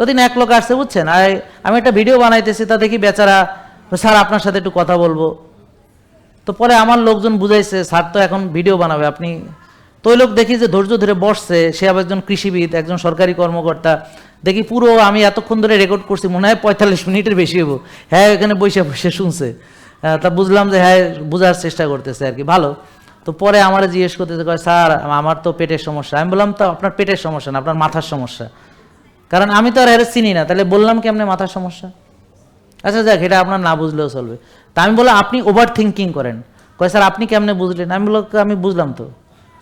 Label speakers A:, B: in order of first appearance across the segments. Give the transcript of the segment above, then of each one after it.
A: তো দিন এক লোক আসছে, বুঝছেন? আর আমি একটা ভিডিও বানাইতেছি, তা দেখি বেচারা, স্যার, আপনার সাথে একটু কথা বলব। তো পরে আমার লোকজন বুঝাইছে, স্যার তো এখন ভিডিও বানাবে, আপনি তো ওই লোক দেখি যে ধৈর্য ধরে বসছে, সে আবার একজন কৃষিবিদ, একজন সরকারি কর্মকর্তা। দেখি পুরো আমি এতক্ষণ ধরে রেকর্ড করছি, মনে হয় পঁয়তাল্লিশ মিনিটের বেশি হব হ্যাঁ এখানে বসে বসে শুনছে। তা বুঝলাম যে হ্যাঁ বোঝার চেষ্টা করতেছে আর কি, ভালো। তো পরে আমার জিজ্ঞেস করতেছে স্যার, আমার তো পেটের সমস্যা। আমি বললাম, তো আপনার পেটের সমস্যা না, আপনার মাথার সমস্যা। কারণ আমি তো আর এর চিনি না, তাহলে বললাম কি আপনার মাথার সমস্যা? আচ্ছা যাক, এটা আপনার না বুঝলেও চলবে। তা আমি বললাম, আপনি ওভার থিঙ্কিং করেন। কয়, স্যার, আপনি কেমনে বুঝলেন? আমি বললাম আমি বুঝলাম তো।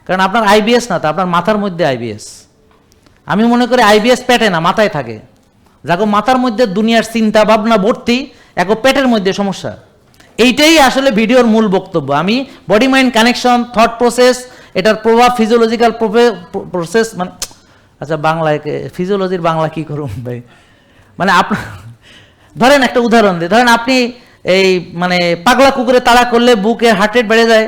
A: কারণ আপনার আইবিএস না, তো আপনার মাথার মধ্যে আইবিএস আমি মনে করি আইবিএস পেটে না, মাথায় থাকে। যাকে মাথার মধ্যে দুনিয়ার চিন্তা, ভাবনা, ভর্তি, এক পেটের মধ্যে সমস্যা। এইটাই আসলে ভিডিওর মূল বক্তব্য। আমি body mind connection thought process এটার প্রভাব ফিজিওলজিক্যাল প্রসেস মানে আচ্ছা বাংলায় ফিজিওলজির বাংলা কি করুন ভাই? মানে আপনার ধরেন একটা উদাহরণ দিই ধরেন আপনি এই মানে পাগলা কুকুরে তাড়া করলে বুকের হার্ট রেট বেড়ে যায়,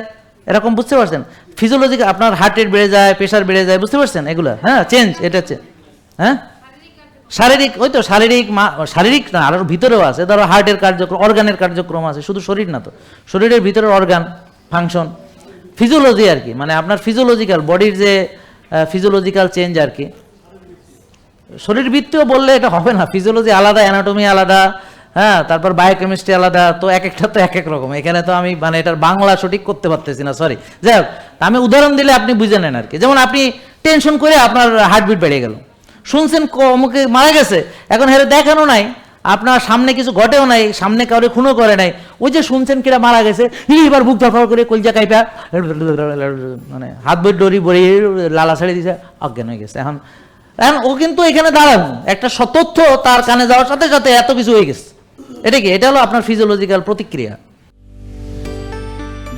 A: এরকম বুঝতে পারছেন? ফিজিওলজিক্যাল আপনার হার্ট রেট বেড়ে যায় প্রেশার বেড়ে যায়, বুঝতে পারছেন এগুলো? হ্যাঁ চেঞ্জ এটা হচ্ছে হ্যাঁ? শারীরিক, ওই তো শারীরিক শারীরিক না, আরও ভিতরেও আছে, ধরো হার্টের কার্যক্রম অর্গানের কার্যক্রম আছে, শুধু শরীর না তো, শরীরের ভিতরের অর্গান ফাংশন ফিজিওলজি আর কি মানে আপনার ফিজিওলজিক্যাল বডির যে ফিজিওলজিক্যাল চেঞ্জ আর কি। শরীরবৃত্তীয় বললে এটা হবে না ফিজিওলজি আলাদা অ্যানাটমি আলাদা হ্যাঁ তারপর বায়োকেমিস্ট্রি আলাদা, তো এক একটা তো এক এক রকম। এখানে তো আমি মানে এটার বাংলা সঠিক করতে পারতেছি না সরি যাই হোক, আমি উদাহরণ দিলে আপনি বুঝে নেন আর কি। যেমন আপনি টেনশন করে আপনার হার্টবিট বেড়ে গেল। শুনছেন অমুকে মারা গেছে, এখন হেরে দেখানো নাই। আপনার সামনে কিছু ঘটেও নাই, সামনে কাউরে খুনও করে নাই। ওই যে শুনছেন কিরা মারা গেছে এবার বুক ধরফর করে কলজা কাইপা মানে হাত বই ডরি বড়ি লালা ছাড়ি দিছে, অজ্ঞান হয়ে গেছে। এখন এখন ও কিন্তু এখানে দাঁড়ান, একটা সতথ্য তার কানে যাওয়ার সাথে সাথে এত কিছু হয়ে গেছে। এটা কি? এটা হলো আপনার ফিজিওলজিক্যাল প্রতিক্রিয়া।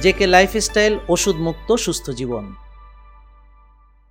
A: জেকে লাইফস্টাইল ওষুধ মুক্ত সুস্থ জীবন।